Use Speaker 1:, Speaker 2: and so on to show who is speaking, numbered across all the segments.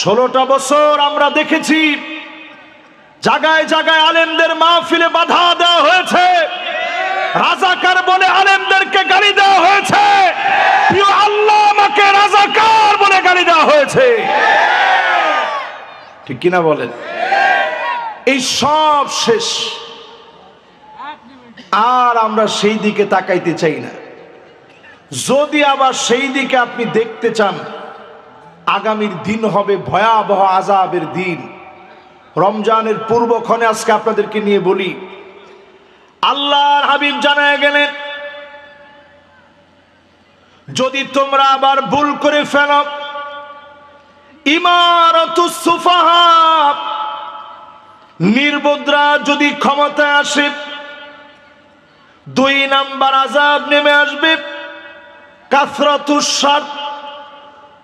Speaker 1: ষোলোটা বছর আমরা দেখেছি জায়গায় জায়গায় আলেমদের মাহফিলে বাধা দেওয়া হয়েছে। রাজাকার বলে আলেমদেরকে গালি দেওয়া হয়েছে। আল্লাহ আমাকে রাজাকার বলে গালি দেওয়া হয়েছে? ঠিক কিনা বলেন? এই সব শেষ। আর আমরা সেই দিকে তাকাইতে চাই না। যদি আবার সেই দিকে আপনি দেখতে চান আগামীর দিন হবে ভয়াবহ আজাবের দিন। রমজানের পূর্বক্ষণে আজকে আপনাদেরকে নিয়ে বলি, আল্লাহর হাবিব জানায় গেলেন, যদি তোমরা আবার ভুল করে ফেল, ইমারত সুফাহা নির্বদ্রা যদি ক্ষমতায় আসে, দুই নাম্বার আজাব নেমে আসবে কাসরাতুসার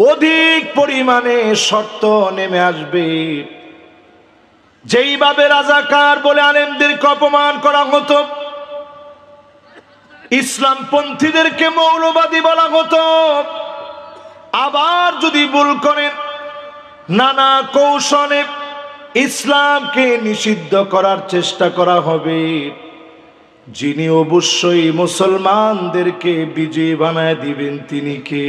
Speaker 1: অধিক পরিমাণে শর্ত নেমে আসবে। যেইভাবে রাজাকার বলে আলেমদেরকে অপমান করা হতো ইসলাম পন্থীদেরকে মৌলবাদী বলা হতো, আবার যদি ভুল করেন, নানা কৌশলে ইসলামকে নিষিদ্ধ করার চেষ্টা করা হবে। যিনি অবশ্যই মুসলমানদেরকে বিজয়ী বানায় দিবেন তিনি কে?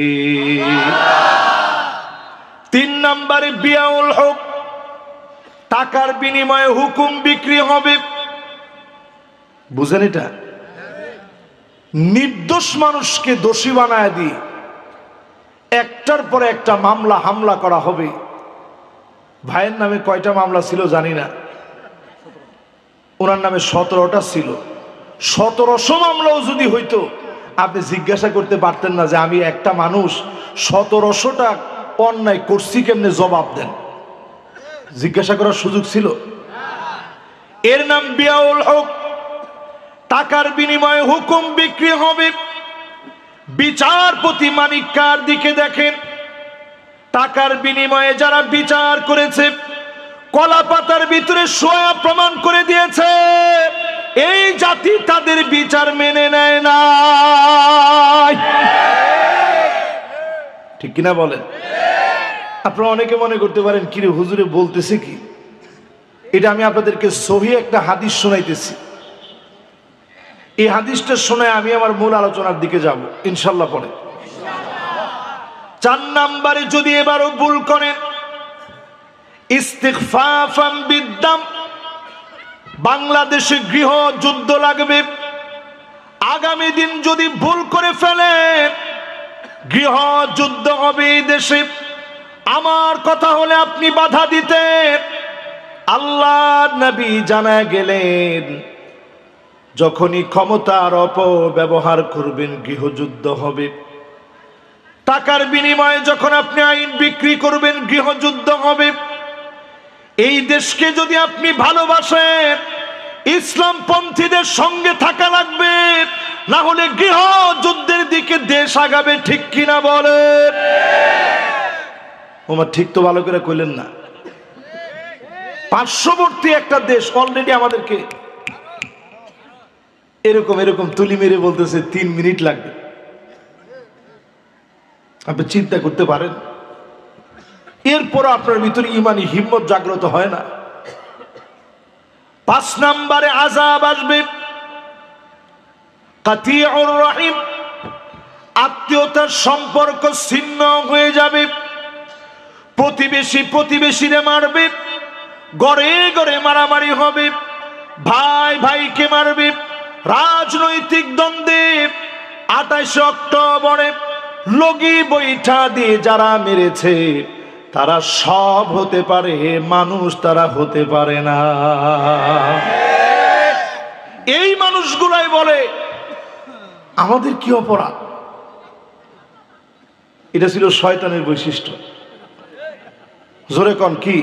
Speaker 1: নম্বরে বিয়াউল হক। টাকার বিনিময়ে হুকুম বিক্রি হবে। বুঝেন এটা? নির্দোষ মানুষকে দোষী বানায় দিয়ে একটার পরে একটা মামলা হামলা করা হবে। ভাইয়ের নামে কয়টা মামলা ছিল জানি না। ওনার নামে সতেরোটা ছিল। সতেরোশো মামলাও যদি হইতো, আপনি জিজ্ঞাসা করতে পারতেন না যে আমি একটা মানুষ, সতেরোশোটা অন্যায় করছি কেমনে জবাব দেন? জিজ্ঞাসা করার সুযোগ ছিল। এর নাম বিয়াউল হক। টাকার বিনিময়ে হুকুম বিক্রি হবে। বিচারপতি মানিকার দিকে দেখেন? টাকার বিনিময়ে যারা বিচার করেছে, কলা পাতার ভিতরে সোয়া প্রমাণ করে দিয়েছে, এই জাতি তাদের বিচার মেনে নেয় না ঠিক কিনা বলেন? আপনারা অনেকে মনে করতে পারেন, কিরে, হুজুরে বলতেছে কি? এটা আমি আপনাদেরকে সহি একটা হাদিস শোনাইতেছি। এই হাদিসটা শুনে আমি আমার মূল আলোচনার দিকে যাব, ইনশাল্লাহ পরে। চার নাম্বারে যদি এবারও ভুল করেন বাংলাদেশে গৃহ যুদ্ধ লাগবে। আগামী দিন যদি ভুল করে ফেলেন গৃহ যুদ্ধ হবে এই দেশে। আমার কথা হলে আপনি বাধা দিতে আল্লাহ নবী জানা গেলেন, যখনই ক্ষমতার অপব্যবহার করবেন, গৃহযুদ্ধ হবে। টাকার বিনিময়ে যখন আপনি আইন বিক্রি করবেন, গৃহযুদ্ধ হবে। এই দেশকে যদি আপনি ভালোবাসেন ইসলাম পন্থীদের সঙ্গে থাকা লাগবে, না হলে গৃহ যুদ্ধের দিকে দেশ আগাবে, ঠিক কিনা বলেন? ওমা, ঠিক তো ভালো করে কইলেন না। পার্শ্ববর্তী একটা দেশ অলরেডি আমাদেরকে এরকম এরকম তুলি মেরে বলতেছে, তিন মিনিট লাগবে। আপনি চিন্তা করতে পারেন। এরপর আপনার ভিতরে ইমানি হিম্মত জাগ্রত হয় না। পাঁচ নাম্বারে আজাব আসবে। আত্মীয়তার সম্পর্ক ছিন্ন হয়ে যাবে। প্রতিবেশী প্রতিবেশীরে মারবে। গড়ে গড়ে মারামারি হবে। ভাই ভাইকে মারবে। রাজনৈতিক দ্বন্দ্বে আঠাশে অক্টোবরে লগি বৈঠা দিয়ে যারা মেরেছে, তারা সব হতে পারে, মানুষ তারা হতে পারে না। এই মানুষগুলাই বলে, আমাদের কি অপরাধ? এটা ছিল শয়তানের বৈশিষ্ট্য। জোরে কন কি?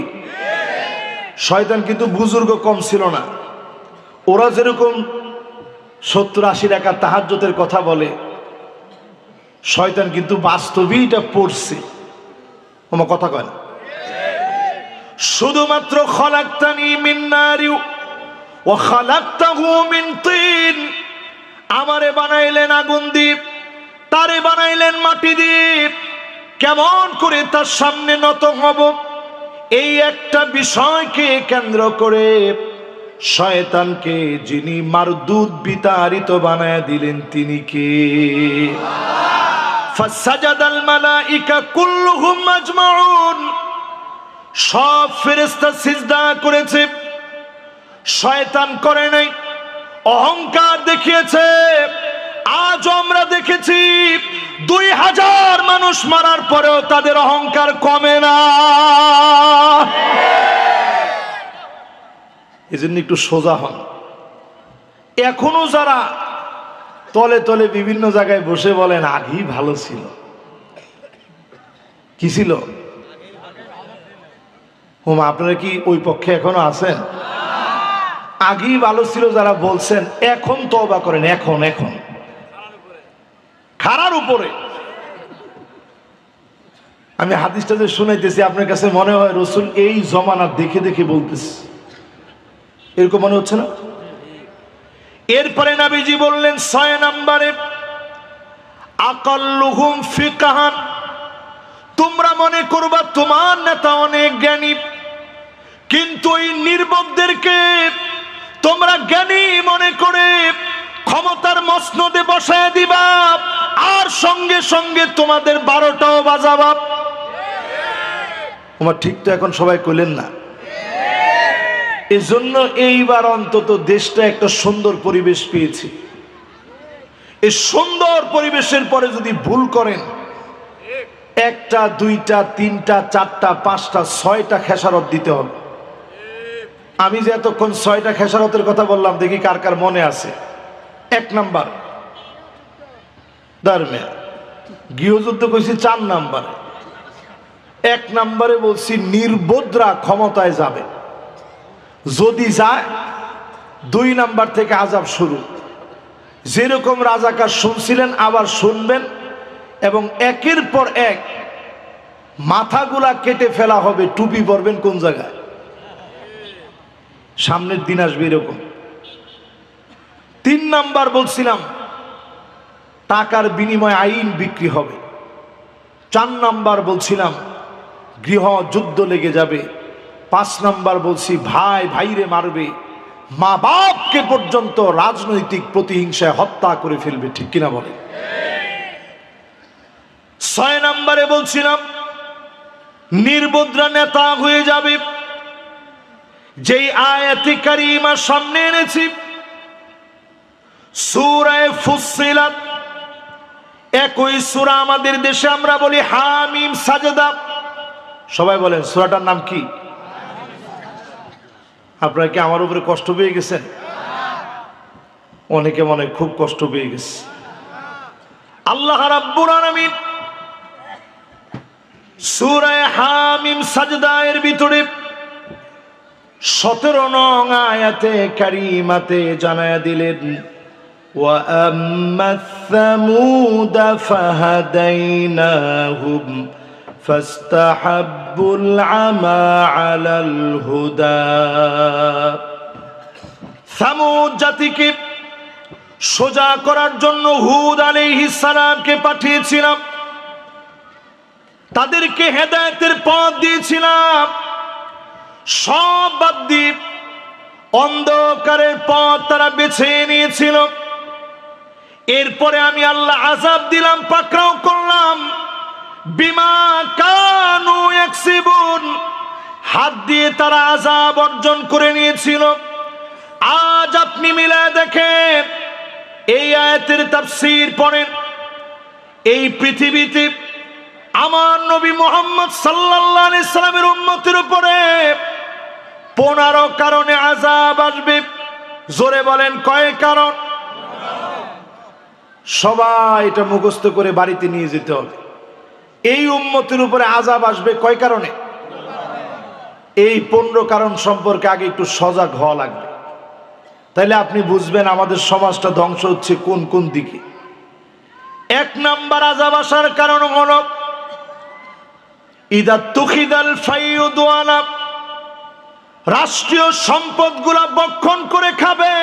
Speaker 1: শয়তান কিন্তু বুজুর্গ কম ছিল না। ওরা যেরকম সত্তর আশি টাকা তাহাজ্যতের কথা বলে, শয়তান কিন্তু বাস্তবেই এটা পড়ছে। আমার কথা কয় শুধুমাত্র তিন। আমারে বানাইলেন আগুন দ্বীপ, তারে বানাইলেন মাটি দ্বীপ। কেমন করে তার সামনে নত হব? এই একটা বিষয়কে কেন্দ্র করে শয়তানকে যিনি মারদুদ বিতাড়িত বানায় দিলেন, তিনি কে? সব সিজদা করেছে। শয়তান অহংকার দেখিয়েছে। আজ আমরা দেখেছি দুই হাজার মানুষ মারার পরেও তাদের অহংকার কমে না। এই জন্য একটু সোজা হন। এখনও যারা তলে তলে বিভিন্ন জায়গায় বসে বলেন আগেই ভালো ছিল। কি ছিল? হুম, আপনারা কি ওই পক্ষে এখনও আছেন? আগেই ভালো ছিল যারা বলছেন, এখন তবা করেন, এখন এখন। খারার উপরে। আমি হাদিসটা যে শুনাইতেছি, আপনার কাছে মনে হয় রসুল এই জমানা দেখে দেখে বলতেছে? এরকম মনে হচ্ছে না? এরপরে নাবিজি বললেন, ছয় নম্বরে, আকাল্লুহুম ফিকাহান, তোমরা মনে করবা তোমার নেতা অনেক জ্ঞানী, কিন্তু এই নির্বকদেরকে তোমরা জ্ঞানী মনে করে ক্ষমতার মসনদে বসায় দিবা। আর সঙ্গে সঙ্গে তোমাদের বারোটাও বাজাবা। তোমার ঠিক তো এখন সবাই কইলেন না? এজন্য এইবার অন্তত দেশটা একটা সুন্দর পরিবেশ পেয়েছে। এই সুন্দর পরিবেশের পরে যদি ভুল করেন, একটা, দুইটা, তিনটা, চারটা, পাঁচটা, ছয়টা খেসারত দিতে হবে। আমি যে এতক্ষণ ছয়টা খেসারতের কথা বললাম, দেখি কার কার মনে আছে। এক নাম্বার ধর্মে গৃহযুদ্ধ কইছি চার নাম্বার। এক নাম্বারে বলছি, নির্বোধরা ক্ষমতায় যাবে। যদি যায়, দুই নাম্বার থেকে আজাব শুরু। যেরকম রাজাকার শুনছিলেন, আবার শুনবেন, এবং একের পর এক মাথাগুলা কেটে ফেলা হবে, টুপি পরবেন কোন জায়গায়? সামনের দিন আসবে এরকম। তিন নাম্বার বলছিলাম টাকার বিনিময়ে আইন বিক্রি হবে। চার নাম্বার বলছিলাম, গৃহ যুদ্ধ লেগে যাবে। পাঁচ নাম্বার বলছি, ভাই ভাইরে মারবে। মা বাপকে পর্যন্ত রাজনৈতিক প্রতিহিংসায় হত্যা করে ফেলবে, ঠিক কিনা বলে ছয় নাম্বারে বলছিলাম নির্বদ্রা নেতা হয়ে যাবে। যেই আয়াতি কারিমা সামনে এনেছি, সুরায় ফুসিলাত একই সুরা আমাদের দেশে আমরা বলি হামিম সাজদা। সবাই বলেন, সুরাটার নাম কি? আপনারা কি আমার উপরে কষ্ট পেয়ে গেছেন? অনেকে মনে খুব কষ্ট পেয়ে গেছে। আল্লাহ রাব্বুল আলামিন সূরায়ে হামিম সাজদায়ের ভিতরে সতেরো নং আয়াতে কারিমাতে জানায়া দিলেন وأما الثمود فهديناهم فاستحبوا العمى على الهدى থামুদ জাতিকে সোজা করার জন্য হুদ আলাইহিস সালামকে পাঠিয়েছিলাম তাদেরকে হেদায়েতের পথ দিয়েছিলাম সব বাদ দিয়ে অন্ধকারের পথ তারা বেছে নিয়েছিল এরপরে আমি আল্লাহ আজাব দিলাম, পাকড়াও করলাম। বিমা কানু একসিবুন হাত দিয়ে তারা আজাব অর্জন করে নিয়েছিল। আজ আপনি মিলে দেখেন, এই আয়াতের তাফসীর পড়েন, এই পৃথিবীতে আমার নবী মোহাম্মদ সাল্লাল্লাহু আলাইহি সাল্লামের উম্মতের উপরে পনেরো কারণে আজাব আসবে। জোরে বলেন কয় কারণ? সবাই এটা মুখস্থ করে বাড়িতে নিয়ে যেতে হবে। এই উম্মতের উপরে আজাব আসবে কয় কারণে? এই পনেরো কারণ সম্পর্কে আগে একটু সজাগ হওয়া লাগবে। তাইলে আপনি বুঝবেন আমাদের সমাজটা ধ্বংস হচ্ছে কোন কোন দিকে। এক নাম্বার আজাব আসার কারণ হল, ইদা তুখিদাল ফাইউদওয়ালা রাষ্ট্রীয় সম্পদগুলা বক্ষণ করে খাবে।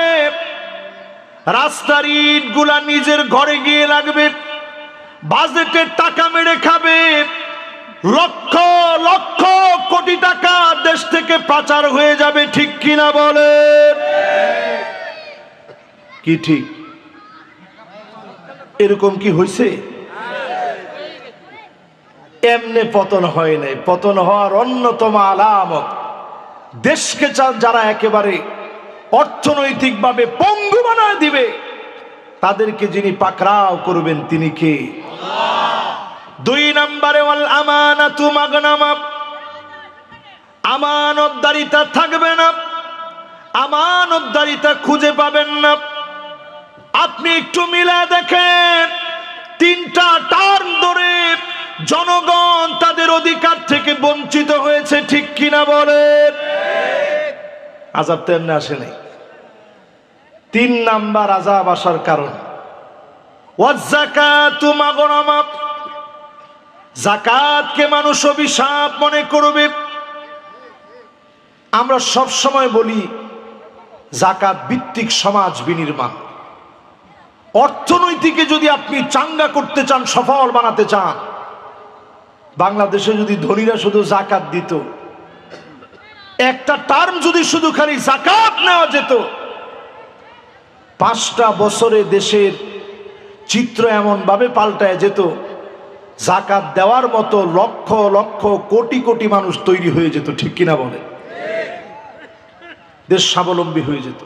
Speaker 1: রাস্তার ইটগুলা নিজের ঘরে গিয়ে লাগবে। বাজেটের টাকা মেরে খাবে। লক্ষ লক্ষ কোটি টাকা দেশ থেকে পাচার হয়ে যাবে, ঠিক কিনা বলে? কি ঠিক? এরকম কি হয়েছে এমনে পতন হয় নাই। পতন হওয়ার অন্যতম আলামত। দেশকে যারা একেবারে অর্থনৈতিকভাবে পঙ্গু বানায় দিবে। তাদেরকে যিনি পাকরাও করবেন, তিনি কে? দুই নম্বরে আমানতদারিতা থাকবে না। আমানতদারিতা খুঁজে পাবেন না। আপনি একটু মিলে দেখেন, তিনটা টার্ম ধরে জনগণ তাদের অধিকার থেকে বঞ্চিত হয়েছে, ঠিক কিনা বলেন? আজাব তো এমনি আসে নাই। তিন নাম্বার আজাব আসার কারণ জাকাতকে মানুষ অভিশাপ মনে করবে। আমরা সব সময় বলি জাকাত ভিত্তিক সমাজ বিনির্মাণ। অর্থনৈতিকে যদি আপনি চাঙ্গা করতে চান, সফল বানাতে চান, বাংলাদেশে যদি ধনীরা শুধু জাকাত দিত একটা টার্ম যদি শুধু খালি জাকাত নেওয়া যেত, পাঁচটা বছরে দেশের চিত্র এমনভাবে পাল্টায় যেত, জাকাত দেওয়ার মতো লক্ষ লক্ষ কোটি কোটি মানুষ তৈরি হয়ে যেত, ঠিক কিনা বলে দেশ স্বাবলম্বী হয়ে যেত।